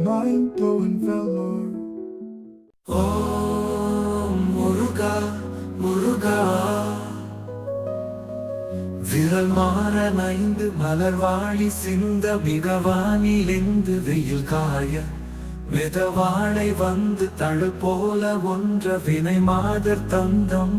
Mind blowing velour. ஓம் முருகா முருகா விரல் மாற மலர்வாழி சிந்த மிகவானிலிந்து வெயில் காய மிதவாழை வந்து தழு போல ஒன்ற வினை மாதர் தந்தம்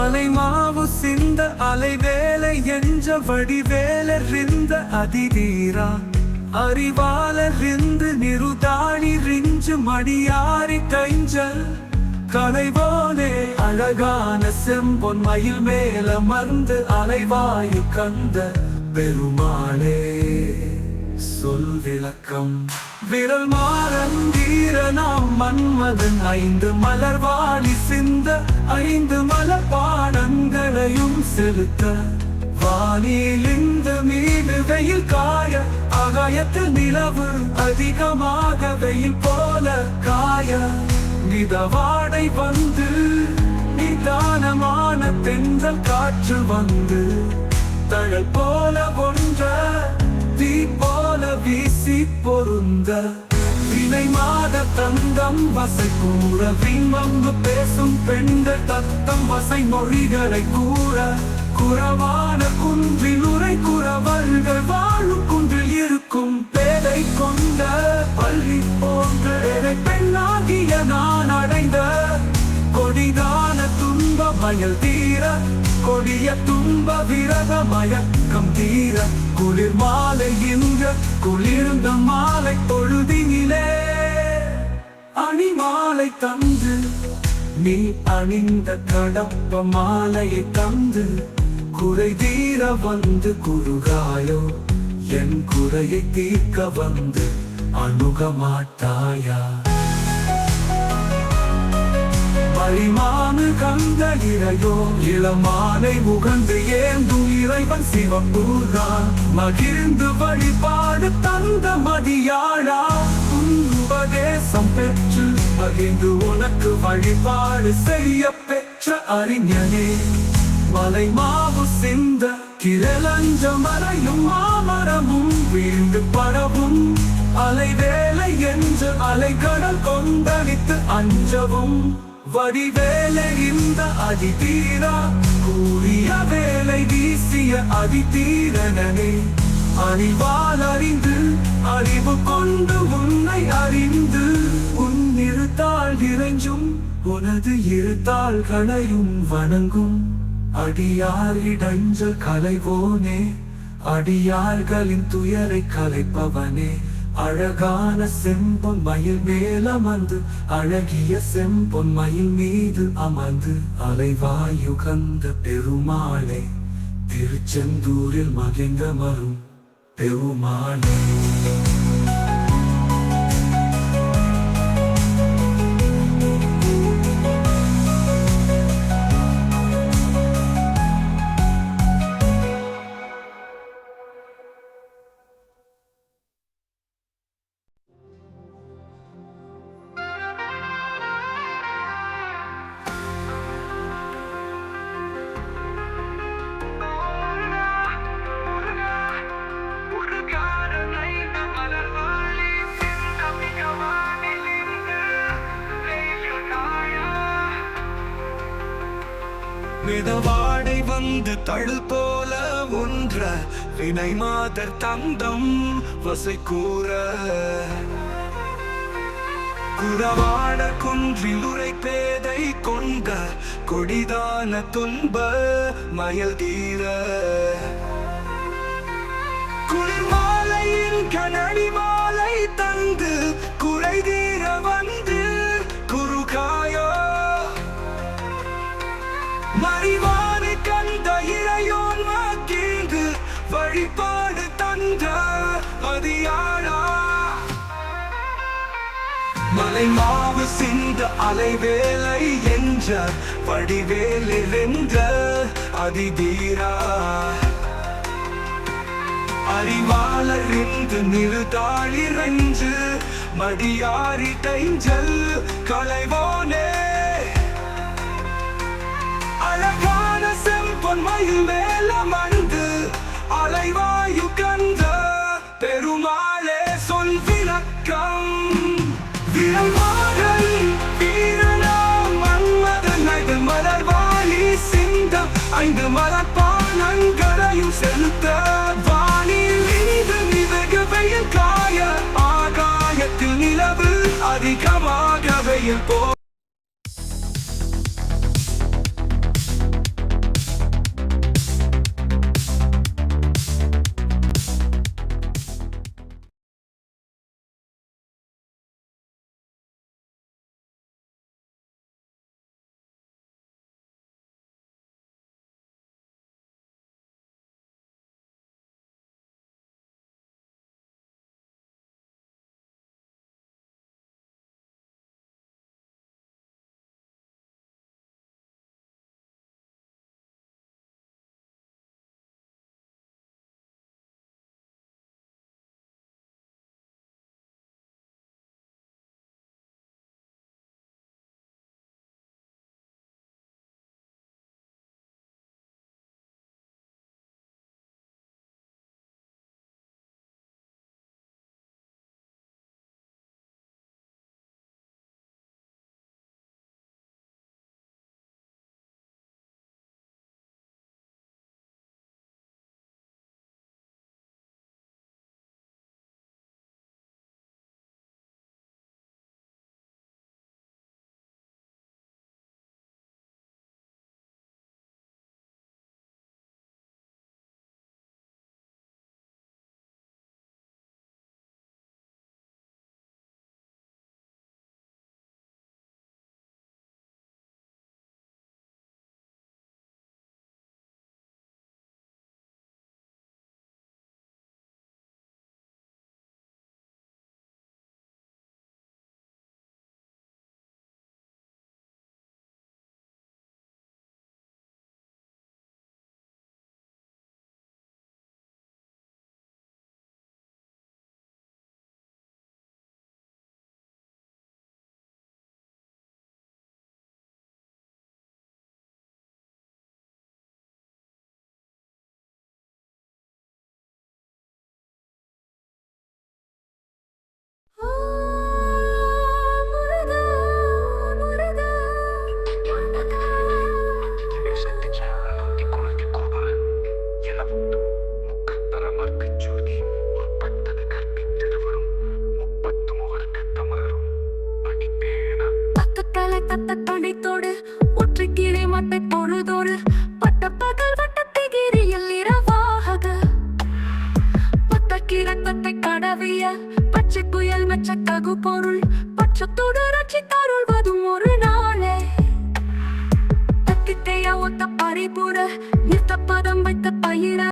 மலை மாவு சிந்த அலைவேலை என்ற வடிவேலறிந்த அதிதீரா. அறிவாலறிந்து நிருதாணி ரிஞ்சு மடியாரி கைஞ்சல். கலைவோனே அழகான செம்பொன் மயில் மேல மருந்து அலைவாயு கந்த. பெருமாளே சொல் விளக்கம். விரல் மாறந்தீர நாம் மன்மதன் ஐந்து மலர்வாளி சிந்த ஐந்து மலர் பாடங்களையும் செலுத்த. வானிலிந்து மீது வெயில் காய அகாயத்தில் நிலவு அதிகமாக வெயில் போல காய. நிதவாடை வந்து நிதானமான தென்றல் காற்று வந்து. தழல் போல ஒன்ற தீ போல வீசி பொருந்த. வினை மாத தந்தம் வசை கூற விண்வம்பு பேசும் பெண்கள் தத்தம் வசை மொழிகளை கூற. குறவான குன்றில் உரை குறவர்கள் வாழும் குன்றில் இருக்கும் பேதை கொண்ட பள்ளி போன்ற பெண்ணாகிய நான் அடைந்த. கொடிதான துன்ப மயல் தீர கொடிய துன்ப விரக மயக்கம் தீர. குளிர் மாலை என்ற குளிர்ந்த மாலை பொழுதினிலே பனி மாலை தந்து நீ அணிந்த கடப்ப மாலையை தந்து குறை தீர வந்து குறுகாயோ என் குறையை தீர்க்க வந்து அணுக மாட்டாயா பரிமானு கந்த இறையோ இளமானை உகந்து ஏந்தும் இறைவன் சிவம்பூரான் மகிழ்ந்து வழிபாடு தந்த மதியாழா உபதேசம் பெற்று மகிழ்ந்து உனக்கு வழிபாடு செய்ய பெற்ற அறிஞனே. மலை மாவு சிந்த கிரலஞ்ச மறையும் மாமரமும் வீழ்ந்து பரவும் அலை வேலை என்று அலைகடல் கொந்தளித்து அஞ்சவும். வடிவேலை இந்த அதிதீரா கூறிய வேலை வீசிய அதிதீரனே. அறிவால் அறிந்து அறிவு கொண்டு உன் நிறைஞ்சும் இறைஞ்சும் உனது இருத்தாள்களையும் வணங்கும். அடியார் இடைஞ்சல் கலைவோனே அடியார்களின் துயரை கலைப்பவனே. அழகான செம்பொன் மயில் மேல் அமர்ந்து அழகிய செம்பொன் மயில் மீது அமர்ந்து அலைவாயுகந்த பெருமாளே திருச்செந்தூரில் மகிழ்ந்த மரும் பெருமாளே. மிதவாடை வந்து தழு போல ஒன்ற வினை மாதர் தந்தம் வசை கூற. குறவாட குன்றிலுரை பேதை கொண்ட கொடிதான துன்ப மயல் தீர. குளிர் மாலையின் கனடி மாலை தந்து குறை தீர வந்து மறிவான கண்ட இறையோன் மகிழ்ந்து வழிபாடு தந்த மதியாளா. மலை மாவு சிந்த அலைவேலை என்ற வடிவேலிருந்த அதிதீரா. அறிவாளர் இன்று நிறுதாளிரஞ்சு மடியாரி தைஞ்சல் கலைவோனே செம்பொன் மயில் மேலமர்ந்து